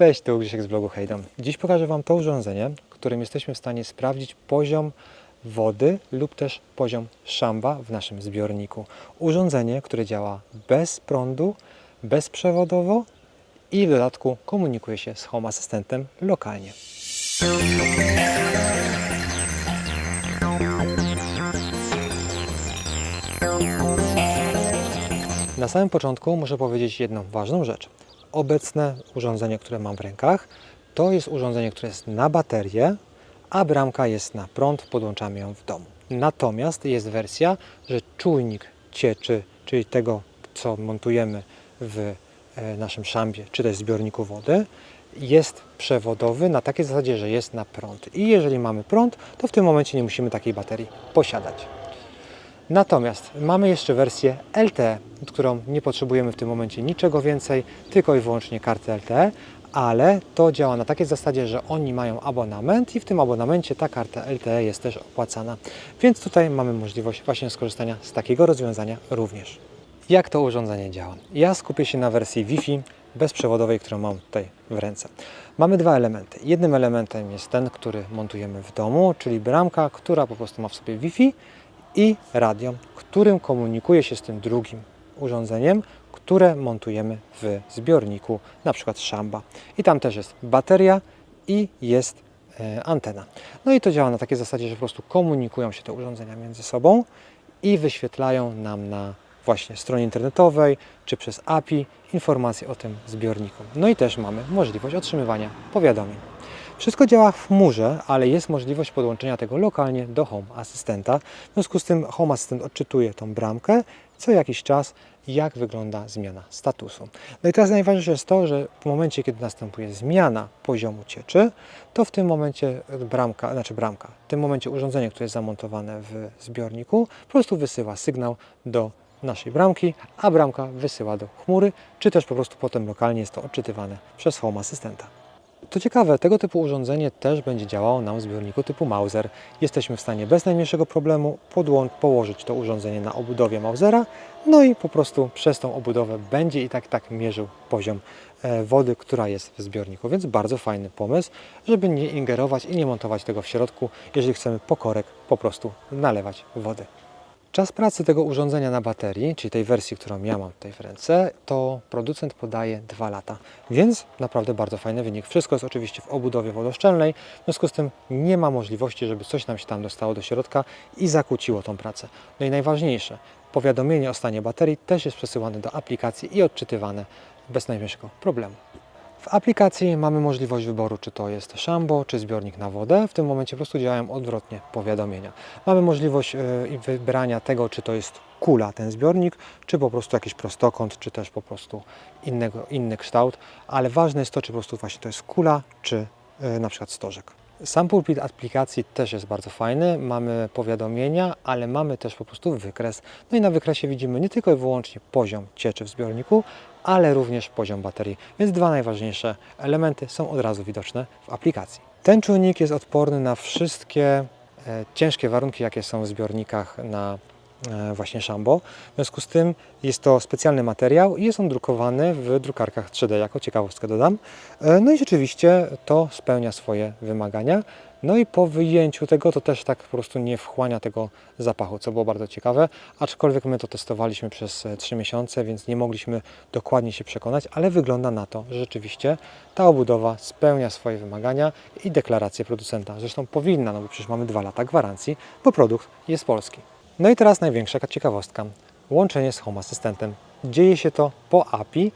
Cześć, tu Grzesiek z blogu Hejdom. Dziś pokażę Wam to urządzenie, którym jesteśmy w stanie sprawdzić poziom wody lub też poziom szamba w naszym zbiorniku. Urządzenie, które działa bez prądu, bezprzewodowo i w dodatku komunikuje się z Home Asystentem lokalnie. Na samym początku muszę powiedzieć jedną ważną rzecz. Obecne urządzenie, które mam w rękach, to jest urządzenie, które jest na baterię, a bramka jest na prąd, podłączamy ją w domu. Natomiast jest wersja, że czujnik cieczy, czyli tego, co montujemy w e, naszym szambie, czy też zbiorniku wody, jest przewodowy na takiej zasadzie, że jest na prąd. I jeżeli mamy prąd, to w tym momencie nie musimy takiej baterii posiadać. Natomiast mamy jeszcze wersję LTE, którą nie potrzebujemy w tym momencie niczego więcej, tylko i wyłącznie karty LTE, ale to działa na takiej zasadzie, że oni mają abonament i w tym abonamencie ta karta LTE jest też opłacana. Więc tutaj mamy możliwość właśnie skorzystania z takiego rozwiązania również. Jak to urządzenie działa? Ja skupię się na wersji Wi-Fi bezprzewodowej, którą mam tutaj w ręce. Mamy dwa elementy. Jednym elementem jest ten, który montujemy w domu, czyli bramka, która po prostu ma w sobie Wi-Fi i radio, którym komunikuje się z tym drugim urządzeniem, które montujemy w zbiorniku, na przykład szamba. I tam też jest bateria i jest e, antena. No i to działa na takiej zasadzie, że po prostu komunikują się te urządzenia między sobą i wyświetlają nam na właśnie stronie internetowej czy przez API informacje o tym zbiorniku. No i też mamy możliwość otrzymywania powiadomień. Wszystko działa w chmurze, ale jest możliwość podłączenia tego lokalnie do Home Asystenta. W związku z tym Home Assistant odczytuje tą bramkę co jakiś czas, jak wygląda zmiana statusu. No i teraz najważniejsze jest to, że w momencie, kiedy następuje zmiana poziomu cieczy, to w tym momencie bramka, znaczy bramka, w tym momencie urządzenie, które jest zamontowane w zbiorniku, po prostu wysyła sygnał do naszej bramki, a bramka wysyła do chmury, czy też po prostu potem lokalnie jest to odczytywane przez Home Asystenta. To ciekawe, tego typu urządzenie też będzie działało nam w zbiorniku typu Mauser. Jesteśmy w stanie bez najmniejszego problemu położyć to urządzenie na obudowie Mausera, no i po prostu przez tą obudowę będzie i tak tak mierzył poziom e, wody, która jest w zbiorniku. Więc bardzo fajny pomysł, żeby nie ingerować i nie montować tego w środku, jeżeli chcemy po korek po prostu nalewać wody. Czas pracy tego urządzenia na baterii, czyli tej wersji, którą ja mam tutaj w ręce, to producent podaje 2 lata, więc naprawdę bardzo fajny wynik. Wszystko jest oczywiście w obudowie wodoszczelnej, w związku z tym nie ma możliwości, żeby coś nam się tam dostało do środka i zakłóciło tą pracę. No i najważniejsze, powiadomienie o stanie baterii też jest przesyłane do aplikacji i odczytywane bez najmniejszego problemu. W aplikacji mamy możliwość wyboru, czy to jest szambo, czy zbiornik na wodę. W tym momencie po prostu działają odwrotnie powiadomienia. Mamy możliwość e, wybrania tego, czy to jest kula ten zbiornik, czy po prostu jakiś prostokąt, czy też po prostu innego, inny kształt, ale ważne jest to, czy po prostu właśnie to jest kula, czy e, na przykład stożek. Sam pulpit aplikacji też jest bardzo fajny. Mamy powiadomienia, ale mamy też po prostu wykres. No i na wykresie widzimy nie tylko i wyłącznie poziom cieczy w zbiorniku, ale również poziom baterii. Więc dwa najważniejsze elementy są od razu widoczne w aplikacji. Ten czujnik jest odporny na wszystkie e, ciężkie warunki, jakie są w zbiornikach na właśnie szambo. W związku z tym jest to specjalny materiał i jest on drukowany w drukarkach 3D, jako ciekawostkę dodam. E, No i rzeczywiście to spełnia swoje wymagania. No i po wyjęciu tego to też tak po prostu nie wchłania tego zapachu, co było bardzo ciekawe, aczkolwiek my to testowaliśmy przez 3 miesiące, więc nie mogliśmy dokładnie się przekonać, ale wygląda na to, że rzeczywiście ta obudowa spełnia swoje wymagania i deklaracje producenta. Zresztą powinna, no bo przecież mamy 2 lata gwarancji, bo produkt jest polski. No i teraz największa ciekawostka. Łączenie z Home Asystentem. Dzieje się to po API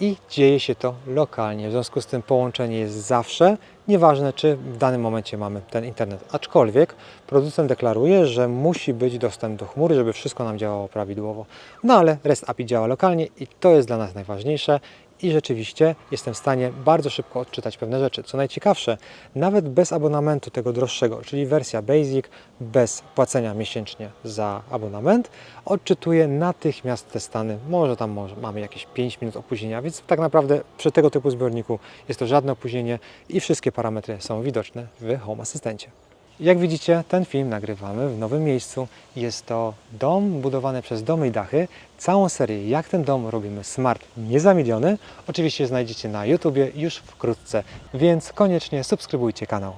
i dzieje się to lokalnie. W związku z tym połączenie jest zawsze, nieważne czy w danym momencie mamy ten internet. Aczkolwiek producent deklaruje, że musi być dostęp do chmury, żeby wszystko nam działało prawidłowo. No ale REST API działa lokalnie i to jest dla nas najważniejsze. I rzeczywiście jestem w stanie bardzo szybko odczytać pewne rzeczy. Co najciekawsze, nawet bez abonamentu tego droższego, czyli wersja Basic, bez płacenia miesięcznie za abonament, odczytuje natychmiast te stany. Może tam może mamy jakieś 5 minut opóźnienia, więc tak naprawdę przy tego typu zbiorniku jest to żadne opóźnienie i wszystkie parametry są widoczne w Home Asystencie. Jak widzicie, ten film nagrywamy w nowym miejscu. Jest to dom budowany przez Domy i Dachy. Całą serię Jak ten dom robimy smart niezamiedziony oczywiście znajdziecie na YouTubie już wkrótce, więc koniecznie subskrybujcie kanał.